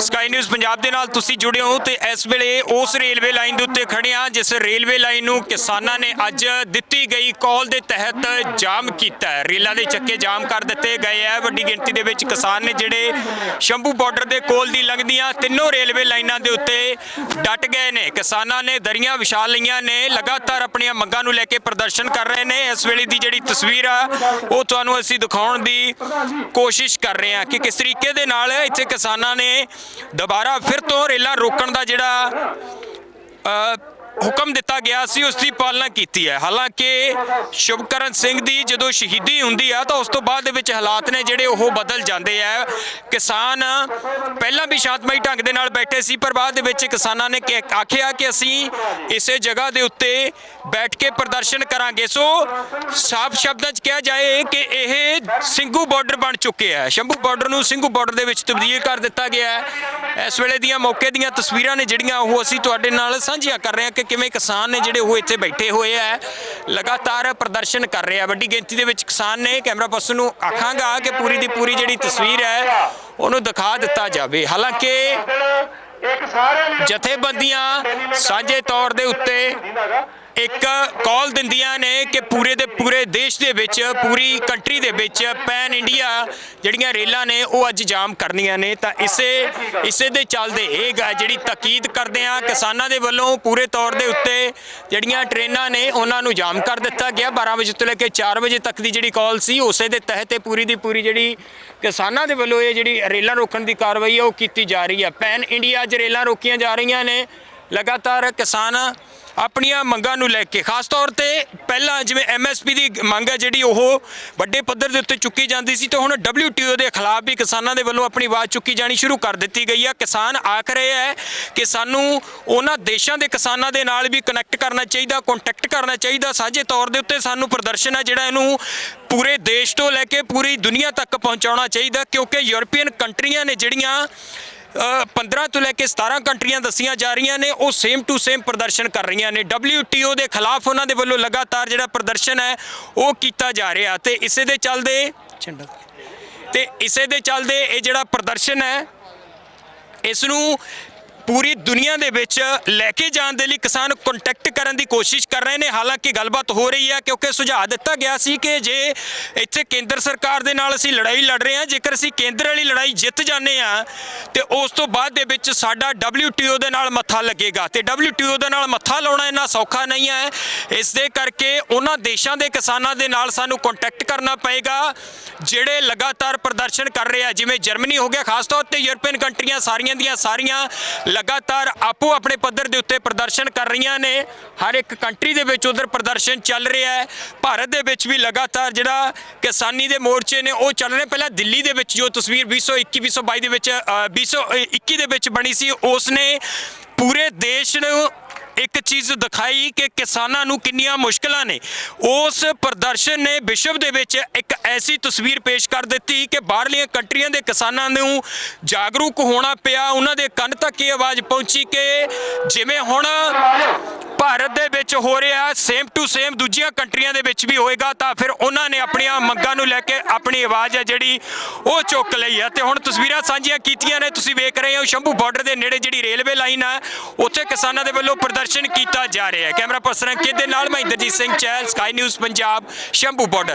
Sky News Punjab ਦੇ ਨਾਲ ਤੁਸੀਂ ਜੁੜੇ ਹੋ ਤੇ ਇਸ ਵੇਲੇ ਉਸ ਰੇਲਵੇ ਲਾਈਨ ਦੇ ਉੱਤੇ ਖੜੇ ਆ ਜਿਸ ਰੇਲਵੇ ਲਾਈਨ ਨੂੰ ਕਿਸਾਨਾਂ ਨੇ ਅੱਜ ਦਿੱਤੀ ਗਈ ਕਾਲ ਦੇ ਤਹਿਤ ਜਾਮ ਕੀਤਾ ਹੈ। ਰੇਲਾਂ ਦੇ ਚੱਕੇ ਜਾਮ ਕਰ ਦਿੱਤੇ ਗਏ ਆ ਵੱਡੀ ਗਿਣਤੀ ਦੇ ਵਿੱਚ ਕਿਸਾਨ ਨੇ ਜਿਹੜੇ ਸ਼ੰਭੂ ਬਾਰਡਰ ਦੇ ਕੋਲ ਦੀ ਲੰਘਦੀਆਂ ਤਿੰਨੋਂ ਰੇਲਵੇ ਲਾਈਨਾਂ ਦੇ ਉੱਤੇ ਡਟ ਗਏ ਨੇ। ਕਿਸਾਨਾਂ ਨੇ ਦਰੀਆਂ ਵਿਛਾ ਲਈਆਂ ਨੇ, ਲਗਾਤਾਰ ਆਪਣੀਆਂ ਮੰਗਾਂ ਨੂੰ ਲੈ ਕੇ ਪ੍ਰਦਰਸ਼ਨ ਕਰ ਰਹੇ ਨੇ। ਇਸ ਵੇਲੇ ਦੀ ਜਿਹੜੀ ਤਸਵੀਰ ਆ, ਉਹ ਤੁਹਾਨੂੰ ਅਸੀਂ ਦਿਖਾਉਣ ਦੀ ਕੋਸ਼ਿਸ਼ ਕਰ ਰਹੇ ਹਾਂ ਕਿ ਕਿਸ ਤਰੀਕੇ ਦੇ ਨਾਲ ਇੱਥੇ ਕਿਸਾਨਾਂ ਨੇ ਦੁਬਾਰਾ ਫਿਰ ਤੋਂ ਰੇਲਾਂ ਰੋਕਣ ਦਾ ਜਿਹੜਾ ਹੁਕਮ ਦਿੱਤਾ ਗਿਆ ਸੀ, ਉਸ ਦੀ ਪਾਲਣਾ ਕੀਤੀ ਹੈ। ਹਾਲਾਂਕਿ ਸ਼ੁਭਕਰਨ ਸਿੰਘ ਦੀ ਜਦੋਂ ਸ਼ਹੀਦੀ ਹੁੰਦੀ ਆ, ਤਾਂ ਉਸ ਤੋਂ ਬਾਅਦ ਦੇ ਵਿੱਚ ਹਾਲਾਤ ਨੇ ਜਿਹੜੇ ਉਹ ਬਦਲ ਜਾਂਦੇ ਆ। ਕਿਸਾਨ ਪਹਿਲਾਂ ਵੀ ਸ਼ਾਂਤਮਈ ਢੰਗ ਦੇ ਨਾਲ ਬੈਠੇ ਸੀ, ਪਰ ਬਾਅਦ ਦੇ ਵਿੱਚ ਕਿਸਾਨਾਂ ਨੇ ਕਿ- ਆਖਿਆ ਕਿ ਅਸੀਂ ਇਸੇ ਜਗ੍ਹਾ ਦੇ ਉੱਤੇ ਬੈਠ ਕੇ ਪ੍ਰਦਰਸ਼ਨ ਕਰਾਂਗੇ। ਸੋ ਸਾਫ਼ ਸ਼ਬਦਾਂ 'ਚ ਕਿਹਾ ਜਾਏ ਕਿ ਇਹ ਸਿੰਘੂ ਬਾਰਡਰ ਬਣ ਚੁੱਕੇ ਹੈ ਸ਼ੰਭੂ ਬਾਰਡਰ ਨੂੰ ਸਿੰਘੂ ਬਾਰਡਰ ਦੇ ਵਿੱਚ ਤਬਦੀਲ ਕਰ ਦਿੱਤਾ ਗਿਆ। ਹੈ ਇਸ ਵੇਲੇ ਦੀਆਂ ਮੌਕੇ ਦੀਆਂ ਤਸਵੀਰਾਂ ਨੇ ਜਿਹੜੀਆਂ ਉਹ ਅਸੀਂ ਤੁਹਾਡੇ ਨਾਲ ਸਾਂਝੀਆਂ ਕਰ ਰਹੇ ਹਾਂ ਕਿ ਕਿਵੇਂ ਕਿਸਾਨ ਨੇ ਜਿਹੜੇ ਉਹ ਇੱਥੇ ਬੈਠੇ ਹੋਏ ਆ ਲਗਾਤਾਰ ਪ੍ਰਦਰਸ਼ਨ ਕਰ ਰਹੇ ਆ। ਵੱਡੀ ਗਿਣਤੀ ਦੇ ਵਿੱਚ ਕਿਸਾਨ ਨੇ ਕੈਮਰਾ ਪਰਸਨ ਨੂੰ ਆਖਾਂਗਾ ਕਿ ਪੂਰੀ ਦੀ ਪੂਰੀ ਜਿਹੜੀ ਤਸਵੀਰ ਹੈ ਉਹਨੂੰ ਦਿਖਾ ਦਿੱਤਾ ਜਾਵੇ। ਹਾਲਾਂਕਿ ਇੱਕ ਸਾਰੇ ਨੇ ਜਥੇਬੰਦੀਆਂ ਸਾਂਝੇ ਤੌਰ ਦੇ ਉੱਤੇ ਇੱਕ ਕਾਲ ਦਿੰਦੀਆਂ ਨੇ ਕਿ ਪੂਰੇ ਦੇ ਪੂਰੇ ਦੇਸ਼ ਦੇ ਵਿੱਚ, ਪੂਰੀ ਕੰਟਰੀ ਦੇ ਵਿੱਚ ਪੈਨ ਇੰਡੀਆ ਜਿਹੜੀਆਂ ਰੇਲਾਂ ਨੇ ਉਹ ਅੱਜ ਜਾਮ ਕਰਨੀਆਂ ਨੇ। ਤਾਂ ਇਸੇ ਇਸੇ ਦੇ ਚੱਲਦੇ ਇਹ ਗ- ਜਿਹੜੀ ਤਾਕੀਦ ਕਰਦੇ ਆ ਕਿਸਾਨਾਂ ਦੇ ਵੱਲੋਂ ਪੂਰੇ ਤੌਰ ਦੇ ਉੱਤੇ ਜਿਹੜੀਆਂ ਟ੍ਰੇਨਾਂ ਨੇ ਉਹਨਾਂ ਨੂੰ ਜਾਮ ਕਰ ਦਿੱਤਾ ਗਿਆ। 12 ਵਜੇ ਤੋਂ ਲੈ ਕੇ 4 ਵਜੇ ਤੱਕ ਦੀ ਜਿਹੜੀ ਕਾਲ ਸੀ, ਉਸੇ ਦੇ ਤਹਿਤ ਇਹ ਪੂਰੀ ਦੀ ਪੂਰੀ ਜਿਹੜੀ ਕਿਸਾਨਾਂ ਦੇ ਵੱਲੋਂ ਇਹ ਜਿਹੜੀ ਰੇਲਾਂ ਰੋਕਣ ਦੀ ਕਾਰਵਾਈ ਹੈ ਉਹ ਕੀਤੀ ਜਾ ਰਹੀ ਹੈ ਪੈਨ ਇੰਡੀਆ ਅੱਜ ਰੇਲਾਂ ਰੋਕੀਆਂ ਜਾ ਰਹੀਆਂ ਨੇ। ਲਗਾਤਾਰ ਕਿਸਾਨ ਆਪਣੀਆਂ ਮੰਗਾਂ ਨੂੰ ਲੈ ਕੇ, ਖਾਸ ਤੌਰ ਤੇ ਪਹਿਲਾਂ ਜਿਵੇਂ ਐਮਐਸਪੀ ਦੀ ਮੰਗ ਹੈ ਜਿਹੜੀ ਉਹ ਵੱਡੇ ਪੱਧਰ ਦੇ ਉੱਤੇ ਚੁੱਕੀ ਜਾਂਦੀ ਸੀ, ਤੇ ਹੁਣ WTO ਦੇ ਖਿਲਾਫ ਵੀ ਕਿਸਾਨਾਂ ਦੇ ਵੱਲੋਂ ਆਪਣੀ ਆਵਾਜ਼ ਚੁੱਕੀ ਜਾਣੀ ਸ਼ੁਰੂ ਕਰ ਦਿੱਤੀ ਗਈ ਹੈ। ਕਿਸਾਨ ਆਖ ਰਹੇ ਹੈ ਕਿ ਸਾਨੂੰ ਉਹਨਾਂ ਦੇਸ਼ਾਂ ਦੇ ਕਿਸਾਨਾਂ ਦੇ ਨਾਲ ਵੀ ਕਨੈਕਟ ਕਰਨਾ ਚਾਹੀਦਾ ਕੰਟੈਕਟ ਕਰਨਾ ਚਾਹੀਦਾ। ਸਾਂਝੇ ਤੌਰ ਦੇ ਉੱਤੇ ਸਾਨੂੰ ਪ੍ਰਦਰਸ਼ਨ ਹੈ ਜਿਹੜਾ ਇਹਨੂੰ ਪੂਰੇ ਦੇਸ਼ ਤੋਂ ਲੈ ਕੇ ਪੂਰੀ ਦੁਨੀਆ ਤੱਕ ਪਹੁੰਚਾਉਣਾ ਚਾਹੀਦਾ, ਕਿਉਂਕਿ ਯੂਰਪੀਅਨ ਕੰਟਰੀਆਂ ਨੇ ਜਿਹੜੀਆਂ 15 ਤੋਂ ਲੈ ਕੇ 17 ਕੰਟਰੀਆਂ ਦੱਸੀਆਂ ਜਾ ਰਹੀਆਂ ਨੇ ਉਹ ਸੇਮ ਟੂ ਸੇਮ ਪ੍ਰਦਰਸ਼ਨ ਕਰ ਰਹੀਆਂ ਨੇ। WTO ਦੇ ਖਿਲਾਫ ਉਹਨਾਂ ਦੇ ਵੱਲੋਂ ਲਗਾਤਾਰ ਜਿਹੜਾ ਪ੍ਰਦਰਸ਼ਨ ਹੈ ਉਹ ਕੀਤਾ ਜਾ ਰਿਹਾ ਤੇ ਇਸੇ ਦੇ ਚੱਲਦੇ ਤੇ ਇਸੇ ਦੇ ਚੱਲਦੇ ਇਹ ਜਿਹੜਾ ਪ੍ਰਦਰਸ਼ਨ ਹੈ ਇਸ ਨੂੰ ਪੂਰੀ ਦੁਨੀਆ ਦੇ ਵਿੱਚ ਲੈ ਕੇ ਜਾਣ ਦੇ ਲਈ ਕਿਸਾਨ ਕੰਟੈਕਟ ਕਰਨ ਦੀ ਕੋਸ਼ਿਸ਼ ਕਰ ਰਹੇ ਨੇ। ਹਾਲਾਂਕਿ ਗੱਲਬਾਤ ਹੋ ਰਹੀ ਹੈ ਕਿਉਂਕਿ ਸੁਝਾਅ ਦਿੱਤਾ ਗਿਆ ਸੀ ਕਿ ਜੇ ਇੱਥੇ ਕੇਂਦਰ ਸਰਕਾਰ ਦੇ ਨਾਲ ਅਸੀਂ ਲੜਾਈ ਲੜ ਰਹੇ ਹਾਂ, ਜੇਕਰ ਅਸੀਂ ਕੇਂਦਰ ਵਾਲੀ ਲੜਾਈ ਜਿੱਤ ਜਾਂਦੇ ਹਾਂ, ਤੇ ਉਸ ਤੋਂ ਬਾਅਦ ਦੇ ਵਿੱਚ ਸਾਡਾ WTO ਦੇ ਨਾਲ ਮੱਥਾ ਲੱਗੇਗਾ। ਤੇ WTO ਦੇ ਨਾਲ ਮੱਥਾ ਲਾਉਣਾ ਇੰਨਾ ਸੌਖਾ ਨਹੀਂ ਹੈ। ਇਸ ਦੇ ਕਰਕੇ ਉਹਨਾਂ ਦੇਸ਼ਾਂ ਦੇ ਕਿਸਾਨਾਂ ਦੇ ਨਾਲ ਸਾਨੂੰ ਕੰਟੈਕਟ ਕਰਨਾ ਪਏਗਾ, ਜਿਹੜੇ ਲਗਾਤਾਰ ਪ੍ਰਦਰਸ਼ਨ ਕਰ ਰਹੇ ਆ। ਜਿਵੇਂ ਜਰਮਨੀ ਹੋ ਗਿਆ, ਖਾਸ ਤੌਰ ਤੇ ਯੂਰਪੀਅਨ ਕੰਟਰੀਆਂ ਸਾਰੀਆਂ ਦੀਆਂ ਸਾਰੀਆਂ ਲਗਾਤਾਰ ਆਪੋ ਆਪਣੇ ਪੱਧਰ ਦੇ ਉੱਤੇ ਪ੍ਰਦਰਸ਼ਨ ਕਰ ਰਹੀਆਂ ਨੇ। ਹਰ ਇੱਕ ਕੰਟਰੀ ਦੇ ਵਿੱਚ ਉਧਰ ਪ੍ਰਦਰਸ਼ਨ ਚੱਲ ਰਿਹਾ ਹੈ। ਭਾਰਤ ਦੇ ਵਿੱਚ ਵੀ ਲਗਾਤਾਰ ਜਿਹੜਾ ਕਿਸਾਨੀ ਦੇ ਮੋਰਚੇ ਨੇ ਉਹ ਚੱਲ ਰਹੇ ਪਹਿਲਾਂ ਦਿੱਲੀ ਦੇ ਵਿੱਚ ਜੋ ਤਸਵੀਰ 2021 2022 ਦੇ ਵਿੱਚ ਅ, 2021 ਦੇ ਵਿੱਚ ਬਣੀ ਸੀ ਉਸ ਨੇ ਪੂਰੇ ਦੇਸ਼ ਨੂੰ ਇੱਕ ਚੀਜ਼ ਦਿਖਾਈ ਕਿ ਕਿਸਾਨਾਂ ਨੂੰ ਕਿੰਨੀਆਂ ਮੁਸ਼ਕਲਾਂ ਨੇ। ਉਸ ਪ੍ਰਦਰਸ਼ਨ ਨੇ ਵਿਸ਼ਵ ਦੇ ਵਿੱਚ ਇੱਕ ਐਸੀ ਤਸਵੀਰ ਪੇਸ਼ ਕਰ ਦਿੱਤੀ ਕਿ ਬਾਹਰਲੀਆਂ ਕੰਟਰੀਆਂ ਦੇ ਕਿਸਾਨਾਂ ਨੂੰ ਜਾਗਰੂਕ ਹੋਣਾ ਪਿਆ। ਉਹਨਾਂ ਦੇ ਕੰਨ ਤੱਕ ਇਹ ਆਵਾਜ਼ ਪਹੁੰਚੀ ਕਿ ਜਿਵੇਂ ਹੁਣ ਭਾਰਤ ਦੇ ਵਿੱਚ ਹੋ ਰਿਹਾ ਸੇਮ ਟੂ ਸੇਮ ਦੂਜੀਆਂ ਕੰਟਰੀਆਂ ਦੇ ਵਿੱਚ ਵੀ ਹੋਏਗਾ, ਤਾਂ ਫਿਰ ਉਹਨਾਂ ਨੇ ਆਪਣੀਆਂ ਮੰਗਾਂ ਨੂੰ ਲੈ ਕੇ ਆਪਣੀ ਆਵਾਜ਼ ਹੈ ਜਿਹੜੀ ਉਹ ਚੁੱਕ ਲਈ ਹੈ। ਤੇ ਹੁਣ ਤਸਵੀਰਾਂ ਸਾਂਝੀਆਂ ਕੀਤੀਆਂ ਨੇ, ਤੁਸੀਂ ਵੇਖ ਰਹੇ ਹੋ ਸ਼ੰਭੂ ਬਾਰਡਰ ਦੇ ਨੇੜੇ ਜਿਹੜੀ ਰੇਲਵੇ ਲਾਈਨ ਹੈ, ਉੱਥੇ ਕਿਸਾਨਾਂ ਦੇ ਵੱਲੋਂ ਪ੍ਰਦਰਸ਼ਨ ਕੀਤਾ ਜਾ ਰਿਹਾ ਹੈ। ਕੈਮਰਾ ਪਰਸਨ ਅੰਕਿਤ ਦੇ ਨਾਲ? ਮੈਂ Inderjit Singh Chahal Sky News Punjab, Shambhu border